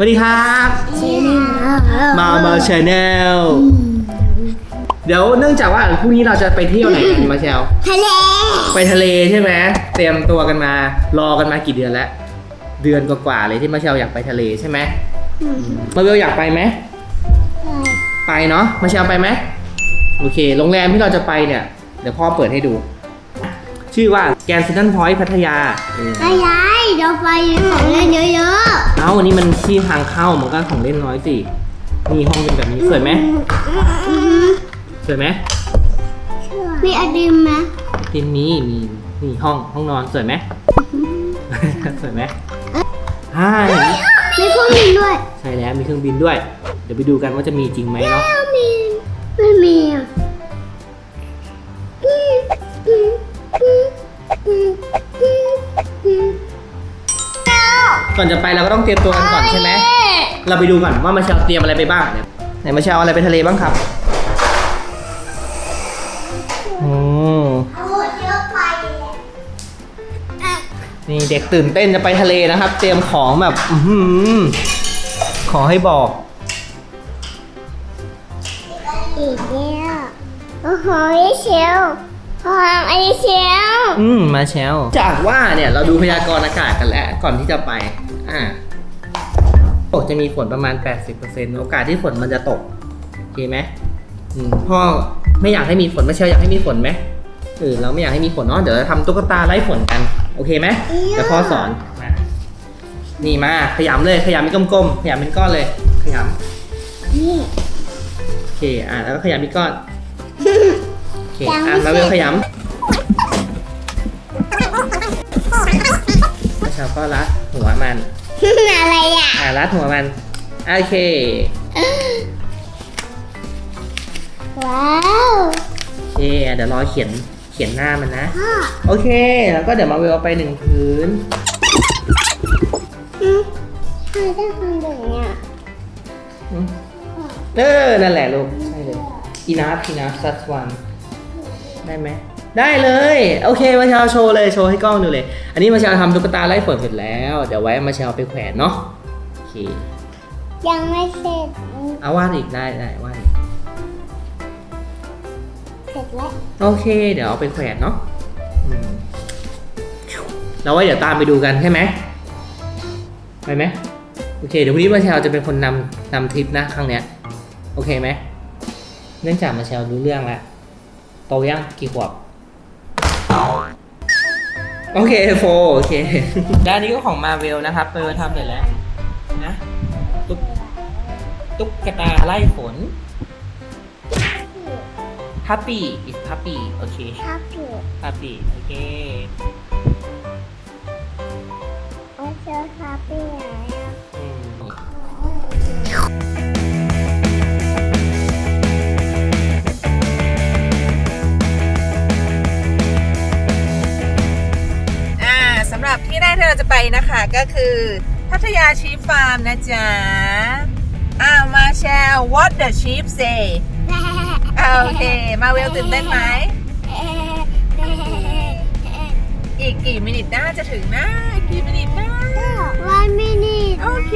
สวัสดีครับ มามาชาแนลเดี๋ยวเนื่องจากว่าพรุ่งนี้เราจะไปเที่ยวไหนกันมาเชลทะเล ไปทะเลใช่ไหมเตรียมตัวกันมารอกันมากี่เดือนแล้ว เดือนกว่าๆเลยที่มาเชลอยากไปทะเลใช่ไหมมาเวลอยากไปไหมไปเนาะมาเชลไปไหมโอเคโรงแรมที่เราจะไปเนี่ย เดี๋ยวพ่อเปิดให้ดู ชื่อว่าแกนซินันพอยต์พัทยาเออไอ้ยายเดี๋ยวไปของเล่นเยอะเอ้าอันนี้มันที่ทางเข้ามันก็ของเล่นน้อยสินี่ห้องเป็นแบบนี้สวยไหมๆสวยไหมมีไอติมไหมทีมนี้มีนี่ห้องห้องนอนสวยไหม สวยไหมใช่มีเครื่องบินด้วยใช่แล้วมีเครื่องบินด้วย เดี๋ยวไปดูกันว่าจะมีจริงไหมเนาะ ไม่มีไม่มีอะ ก่อนจะไปเราก็ต้องเตรียมตัวกันก่อนใช่ไหม เราไปดูก่อนว่ามาเชลเตรียมอะไรไปบ้างเนี่ยไหนมาเชลเอาอะไรไปทะเลบ้างครับโอ้เอาเยอะไปนี่เด็กตื่นเต้นจะไปทะเลนะครับ เตรียมของแบบ อือหือขอให้บอก อีกแล้วโอ้โหไอเชล พอทำไอเชลอืมมาเชลจากว่าเนี่ยเราดูพยากรณ์อากาศกันแล้วก่อนที่จะไป อ่าโอ้จะมีฝนประมาณ 80%โอกาสที่ฝนมันจะตกโอเคไหมอืมพ่อไม่อยากให้มีฝนมาเชลอยากให้มีฝนไหมเออเราไม่อยากให้มีฝนเนาะเดี๋ยวเราทำตุ๊กตาไล่ฝนกัน โอเคไหมเดี๋ยวพ่อสอนมานี่มาขยำเลยขยำเป็นกลมๆขยำเป็นก้อนเลยขยำนี่โอเคอะแล้วก็ขยำอีกก้อนโอ เคยังไม่อะมาเวลเสร็จขยำแล้วชาวก็รัดหัวมัน อะไรอะ อะรัดหัวมัน โอเค ว้าวโอเคอะเดี๋ยวรอเขียนเขียนหน้ามันนะ พ่อโอเค แล้วก็เดี๋ยวมาเวลเอาไปหนึ่งพื้น อืมทำไมต้องทำแบบเนี้ยอืมเออ นั่นแหละลูก ใช่เลย enough enough just one ได้ไหมได้เลย โอเคมาเชาโชว์เลยโชว์ให้กล้องดูเลย อันนี้มาเชาทำตุ๊กตาไล่ฝนเสร็จแล้ว เดี๋ยวไว้มาเชาเอาไปแขวนเนาะโอเคยังไม่เสร็จเอาวาดอีกได้ได้วาดอีกเสร็จแล้วโอเค เดี๋ยวเอาไปแขวนเนาะอืมแล้วไว้เดี๋ยวตามไปดูกันใช่ไหมไปไหมโอเคเดี๋ยววันนี้มาเชลจะเป็นคนนำนำทริปนะครั้งเนี้ยโอเคไหมเนื่องจากมาเชลรู้เรื่องแล้ว โตยังกี่ขวบ โอเคโฟโอเค ด้านนี้ก็ของมาเวลนะครับเปอร์ทำเสร็จแล้วนะตุ๊กตุ๊กตาไล่ฝน puppy is puppy โอเคครับพี่ puppy โอเค โอเคครับพี่ไหน ที่แรกที่เราจะไปนะคะก็คือพัทยาชีฟฟาร์มนะจ๊ะอ้าวมาแชร์ what the sheep say อ่าโอเค มาเวลตื่นเต้นไหม อีกกี่มินิทน่าจะถึงนะอีกกี่มินิทนะวันมินิทโอเค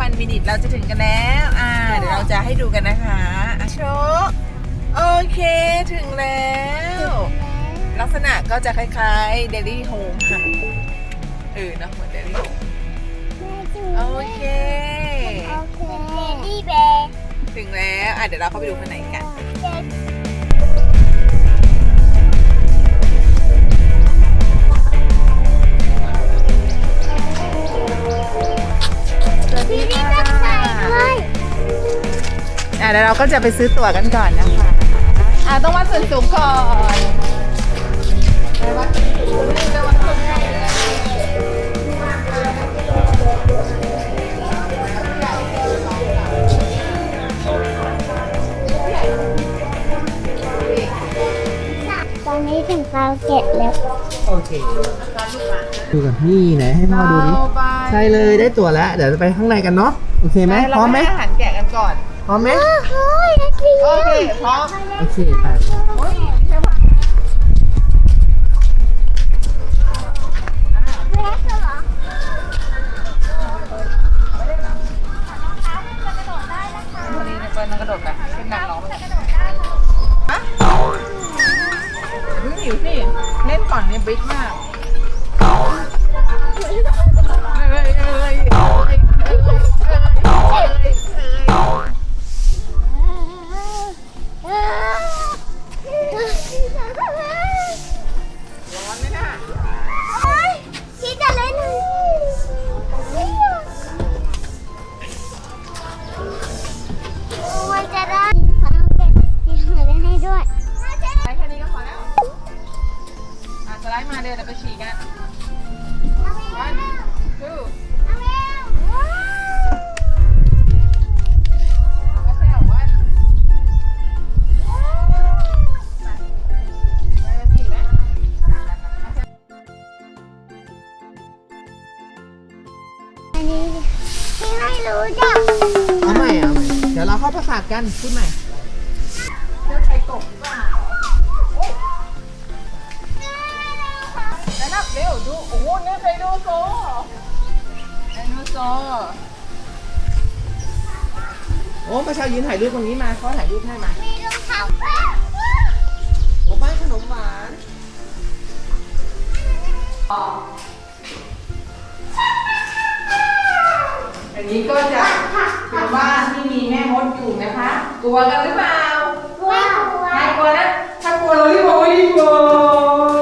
วันมินิทเราจะถึงกันแล้ว อ่า เดี๋ยวเราจะให้ดูกันนะคะอะโชว์โอเค ถึงแล้ว ลักษณะก็จะคล้ายๆเดลี่โฮมค่ะ เออเนอะเหมือนเดลี่โฮมโอเคโอเคเดลี่เบย์ถึงแล้วอะเดี๋ยวเราเข้าไปดูข้างในกันพี่นี่ก็ใส่ด้วยอะเดี๋ยวเราก็จะไปซื้อตั๋วกันก่อนนะคะ อะต้องวัดส่วนสูงก่อนไปวัดส่วนสูงไปวั ถึงเราเก็บแล้ว โอเค ดูกันนี่ไหนให้พ่อดูดิใช่เลยได้ตั๋วแล้ว เดี๋ยวจะไปข้างในกันเนาะ โอเคไหมพร้อมไหมอาหารแกะกันก่อน พร้อมไหมเฮ้ยนักเรียโอนเคพร้อม โอเค นี่เล่นก่อนเนี่ยบิ๊กมาก รู้จักเอาใหม่เอาใหม่เดี๋ยวเราเข้าประสาทกันพูดใหม่เลือกไปกบดีกว่าแนะนเร็วดู โอ้โหนี่ไดโนเาร์ไดโนเสาร์โอ้ประชายืนถ่ายรูปคนนี้มาเขาถ่ายรูปให้มามีรองเท้าโอ้บ้านขนมหวาน อันนี้ก็จะเป็นบ้านที่มีแม่มดอยู่นะคะ กลัวกันหรือเปล่า กลัว ไม่กลัวนะ ถ้ากลัวเราเรีบบอกว่ารีกบอก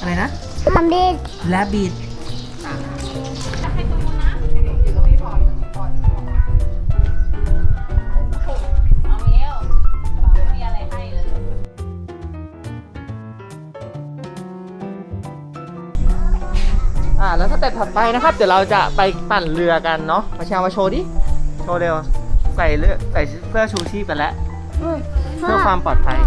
อะไรนะทำดีแลบบิดให้ตัวนู้นนะอยู่ตรงนี้พออยู่ตรงนี้พออยู่ตรงนี้พอเอาเมลไม่มีอะไรให้เลยอ่าแล้วสเต็ปถัดไปนะครับ เดี๋ยวเราจะไปปั่นเรือกันเนาะมาแชร์มาโชว์ดิ โชว์เร็ว ใส่เรือใส่เสื้อชูชีพกันแล้ว เพื่อความปลอดภัย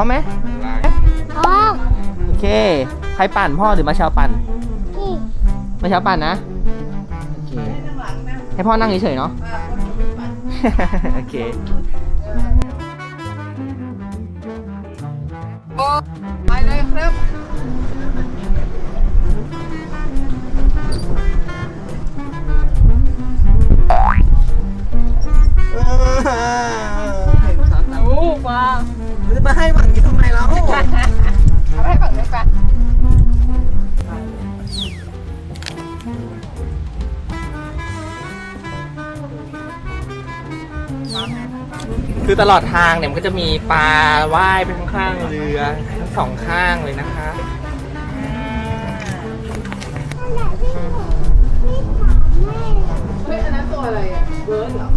พร้อมไหมอ๋อโอเค ใครปั่นพ่อหรือมาชาวปั่นพี่มาชาวปั่นนะโอเคให้พ่อนั่งเฉยๆเนาะโอเคไปเลยครับโอ้ฟ้าจะมาให้หวังนี้ ทำไมแล้วเอาไปให้ฝั่งนู้นไปคือตลอดทางเนี่ยมันก็จะมีปลาว่ายไปข้างๆเรือทั้งสองข้างเลยนะคะเฮ้ยอันนั้นตัวอะไรอะเบิร์ดเหรอ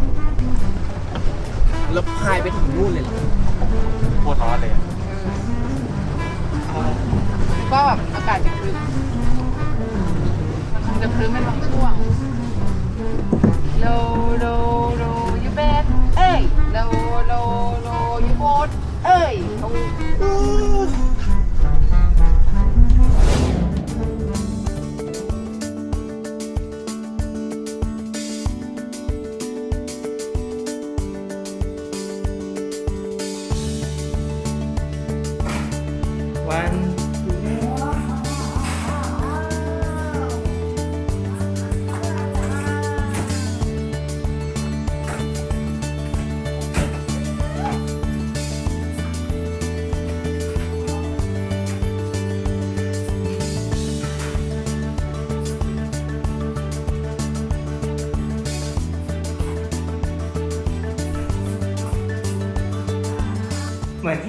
แล้วพายไปถึงนู่นเลยเหรอ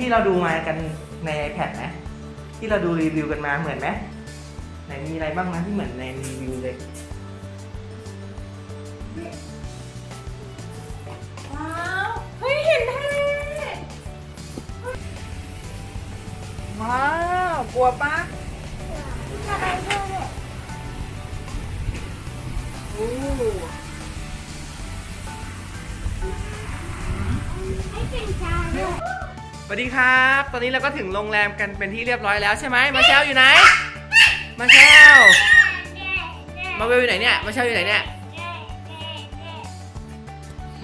ที่เราดูมากันใน iPad ไหมที่เราดูรีวิวกันมาเหมือนไหมไหนมีอะไรบ้างนะที่เหมือนในรีวิวเลย สวัสดีครับ ตอนนี้เราก็ถึงโรงแรมกันเป็นที่เรียบร้อยแล้วใช่ไหมมาเชลอยู่ไหน มาเชลมาเวลอยู่ไหนเนี่ย มาเชลอยู่ไหนเนี่ย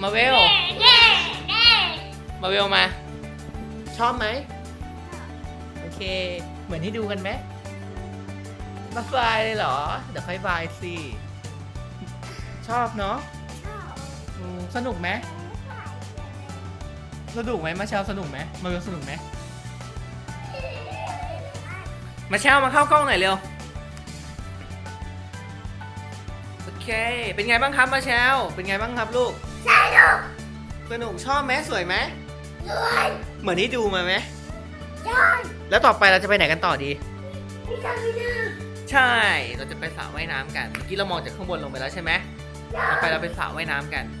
มาเวล มาเวลมา ชอบไหม โอเค เหมือนที่ดูกันไหมมาบายเลยเหรอ เดี๋ยวค่อยบายสิ ชอบเนาะอืมสนุกไหม สนุกไหมมาเชลสนุกไหมมาเวลสนุกไหมมาเชลมาเข้ากล้องหน่อยเร็วโอเค เป็นไงบ้างครับมาเชลเป็นไงบ้างครับลูกสนุกสนุกชอบไหมสวยไหมสวยเหมือนที่ดูมาไหมยอดแล้วต่อไปเราจะไปไหนกันต่อดีพี่จำไม่ได้ใช่ เราจะไปสระว่ายน้ำกันเมื่อกี้เรามองจากข้างบนลงไปแล้วใช่ไหมต่อไปเราไปสระว่ายน้ำกันโอ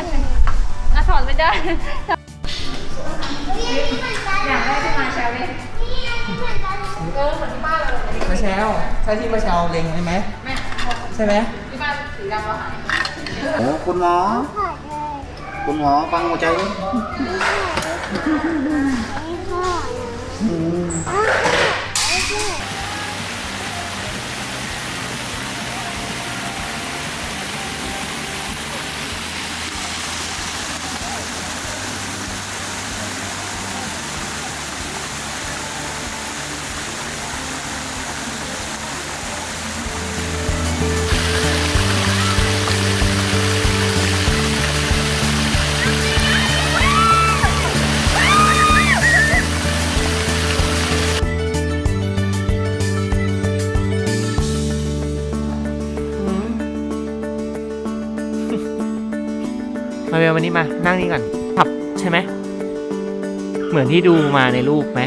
อย่างแรกที่มาแชร์เล่นเออเหมือนที่บ้านเราเลยมาแชลใช่ที่มาแชลเล็งใช่ไหมแม่ใช่ไหมที่บ้านสีดำเราหายโอ้คุณหมอขอเลยคุณหมอฟังหัวใจด้วย ไม่ขออืม มาเวลวันนี้มา นั่งนี่ก่อนขับใช่ไหม เหมือนที่ดูมาในรูปไหม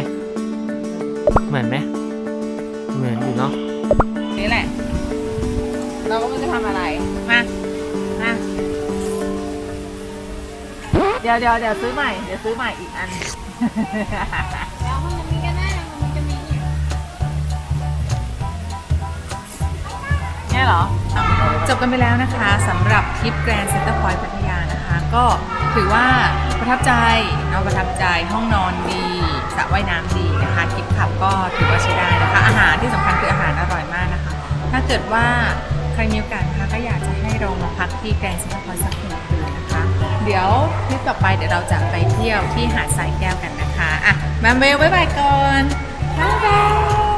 เหมือนไหม เหมือนอยู่เนาะ นี่แหละ เราก็ไม่จะทำอะไร มา มา เดี๋ยวเดี๋ยวเดี๋ยวซื้อใหม่ เดี๋ยวซื้อใหม่อีกอัน แล้วมันมีกันได้มันจะมีอีกเนี่ยเหรอ จบกันไปแล้วนะคะสำหรับทริปแกรนด์เซ็นเตอร์พอยต์พัทยานะคะ ก็ถือว่าประทับใจเนาะประทับใจห้องนอนดีสระว่ายน้ำดีนะคะทริปขับก็ถือว่าใช้ได้นะคะ อาหารที่สำคัญคืออาหารอร่อยมากนะคะ ถ้าเกิดว่าใครมีโอกาสนะคะก็อยากจะให้เรามาพักที่แกรนด์เซ็นเตอร์พอยต์สักหนึ่งคืนนะคะ เดี๋ยวทริปต่อไปเดี๋ยวเราจะไปเที่ยวที่หาดทรายแก้วกันนะคะอะมาเมลบ๊ายบายก่อนบ๊ายบาย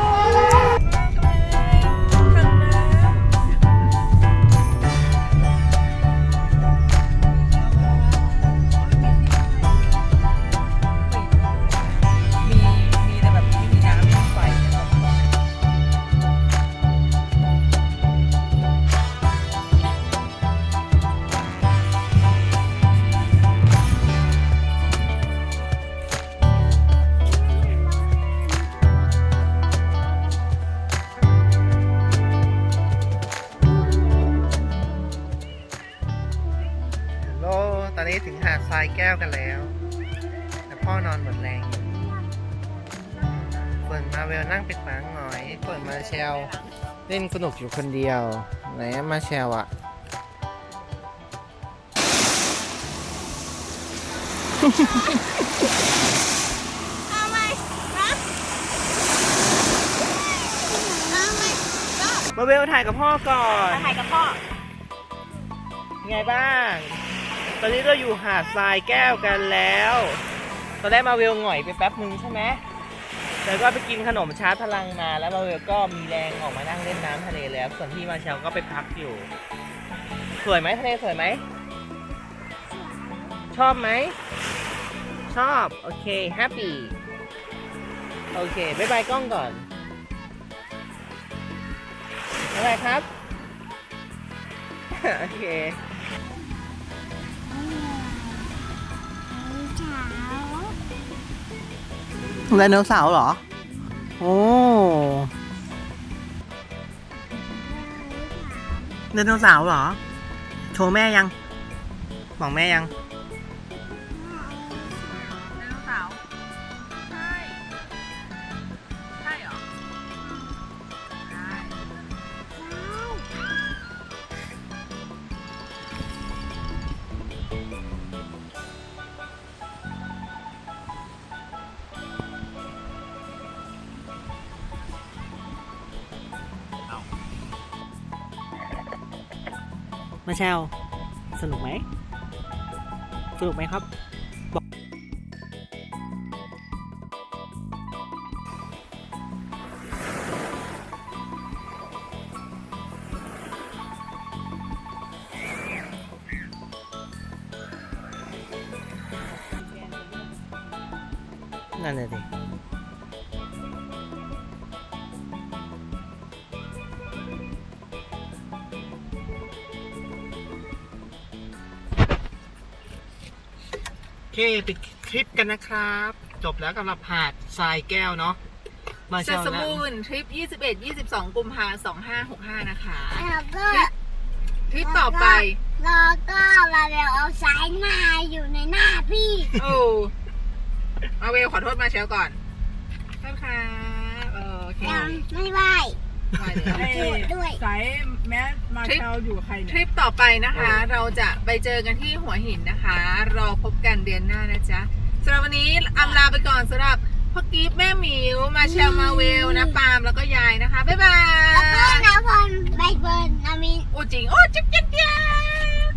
ตอนนี้ถึงหาดทรายแก้วกันแล้ว แต่พ่อนอนหมดแรงอยู่เปิดมาเวลนั่งปิดหมาหงอยเปิดมาเชลเล่นสนุกอยู่คนเดียว ไหนมาเชลอะเอาไหมนะเอาไหมมาเวลถ่ายกับพ่อก่อน ถ่ายกับพ่อ ไงบ้างต อนนี้เราอยู่หาดทรายแก้วกันแล้ว ตอนแรกมาเวลหงอยไปแป๊บนึงใช่ไหมแล้วก็ไปกินขนมชาร์จพลังมาแล้วมาเวลก็มีแรงออกมานั่งเล่นน้ำทะเลแล้ว ส่วนที่มาเชลก็ไปพักอยู่ สวยไหมทะเลสวยไหม ชอบไหม ชอบ โอเคแฮปปี้โอเคบ๊ายบายกล้องก่อนบ๊ายบายครับ โอเค ไดโนเสาร์เหรอ โอ้ไดโนเสาร์เหรอ โชว์แม่ยัง บอกแม่ยัง มาแชลสนุกไหมสนุกไหมครับ เคปิดคลิปกันนะครับ จบแล้วสำหรับหาดทรายแก้วเนาะมาเซเช่าสนะมูนทริป 21 22 กุมภา2565 นะคะ แล้วก็ทริปต่อไปแแล้วก็เราเดี๋ยวเอาสายหน้าอยู่ในหน้าพี่โอ้มาเวลขอโทษมาเชลก่อนโทษค่ะเออโอเคยังไม่ไหวมาเดี๋ยวจูดด้วย สายแมส มาเชลอยู่กับใครทเนี่ยริปต่อไปนะคะ เราจะไปเจอกันที่หัวหินนะคะ รอพบกันเดือนหน้านะจ๊ะสำหรับวันนี้อำลาไปก่อนสำหรับพ่อกิฟแม่หมิว มาเชลมาเวลนะปาล์มแล้วก็ยายนะคะ บ๊ายบาแล้วก็ยน้าพรใบเฟิร์นนามิน โอ้จริง โอ้จิ๊บจิ๊บจิ๊บ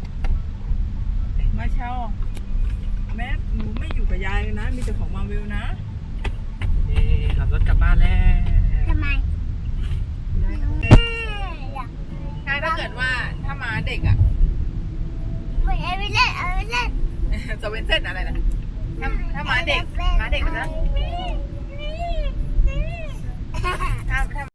มาเชลแมสหนูไม่อยู่กับยายเลยนะ มีแต่ของมาเวลนะเอ๊ะขับรถกลับบ้านแล้ว ทำไม ใช่ถ้าเกิดว่าถ้ามาเด็กอะไม่เอาไปเล่นเอาไปเล่นจะเป็นเส้นอะไรนะถ้าถ้ามาเด็กมาเด็กมันจะถ้าถ้า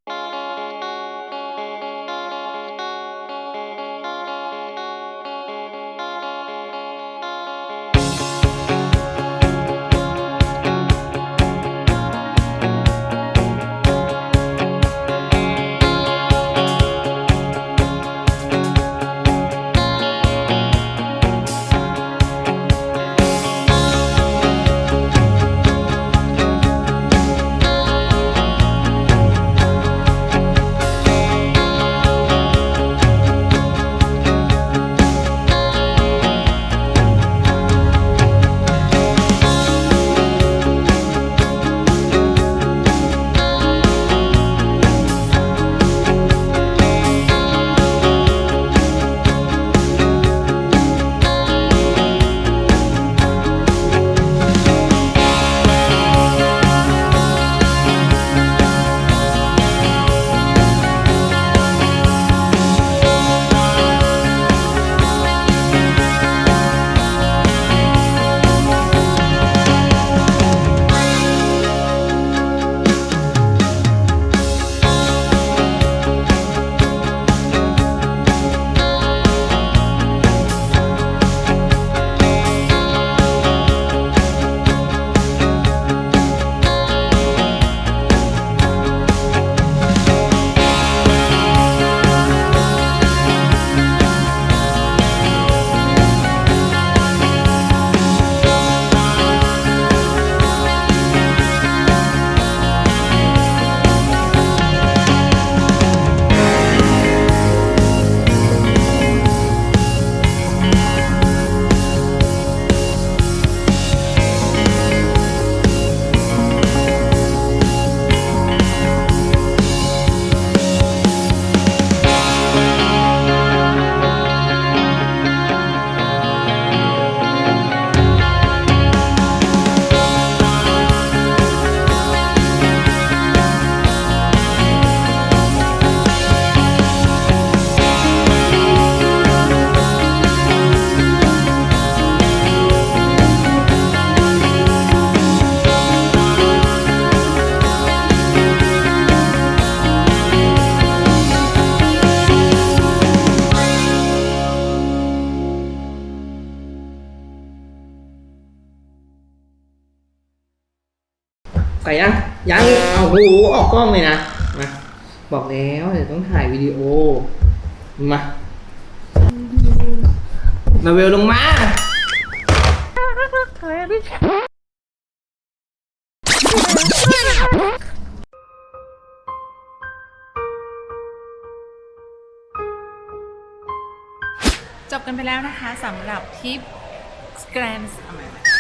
กล้องเลยนะมาบอกแล้วเดี๋ยวต้องถ่ายวิดีโอมามาเวลลงมาจบกันไปแล้วนะคะสำหรับทริป Grand เอาใหม่